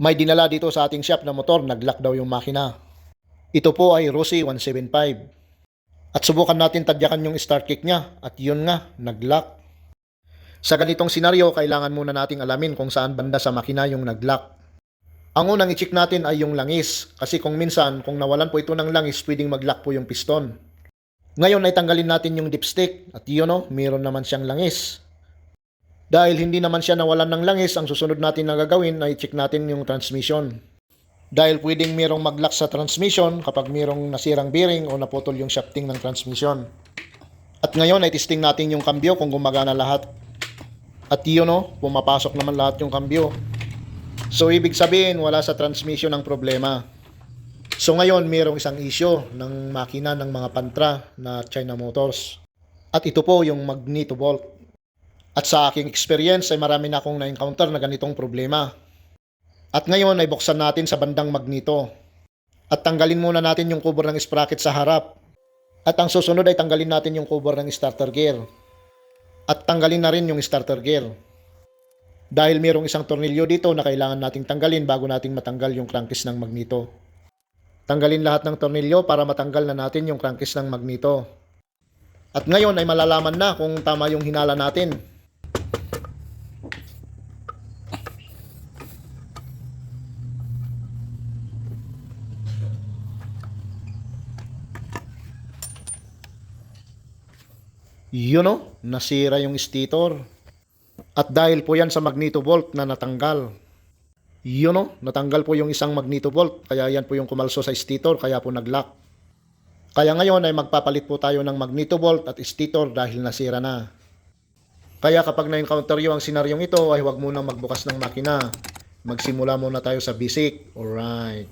May dinala dito sa ating shop na motor, nag-lock daw yung makina. Ito po ay Rossi 175. At subukan natin tadyakan yung start kick niya at yun nga, nag-lock. Sa ganitong senaryo, kailangan muna nating alamin kung saan banda sa makina yung nag-lock. Ang unang i-check natin ay yung langis kasi kung minsan, kung nawalan po ito ng langis, pwedeng mag-lock po yung piston. Ngayon ay tanggalin natin yung dipstick at yun o, mayroon naman siyang langis. Dahil hindi naman siya nawalan ng langis, ang susunod natin na gagawin ay check natin yung transmission. Dahil pwedeng mayroong mag-lock sa transmission kapag mayroong nasirang bearing o naputol yung shafting ng transmission. At ngayon ay testing natin yung kambyo kung gumagana lahat. At yun o, pumapasok naman lahat yung kambyo. So ibig sabihin wala sa transmission ang problema. So ngayon mayroong isang issue ng makina ng mga pantra na China Motors. At ito po yung magneto bolt. At sa aking experience ay marami na akong na-encounter na ganitong problema. At ngayon ay buksan natin sa bandang magneto. At tanggalin muna natin yung cover ng sprocket sa harap. At ang susunod ay tanggalin natin yung cover ng starter gear. At tanggalin na rin yung starter gear. Dahil mayroong isang tornilyo dito na kailangan nating tanggalin bago nating matanggal yung crankcase ng magneto. Tanggalin lahat ng tornilyo para matanggal na natin yung crankcase ng magneto. At ngayon ay malalaman na kung tama yung hinala natin. Yun o, nasira yung stator. At dahil po yan sa magneto bolt na natanggal. Yun o, natanggal po yung isang magneto bolt. Kaya yan po yung kumalso sa stator, kaya po nag-lock. Kaya ngayon ay magpapalit po tayo ng magneto bolt at stator dahil nasira na. Kaya kapag na-encounter yung ang senaryong ito ay huwag munang magbukas ng makina. Magsimula muna tayo sa basic. Alright.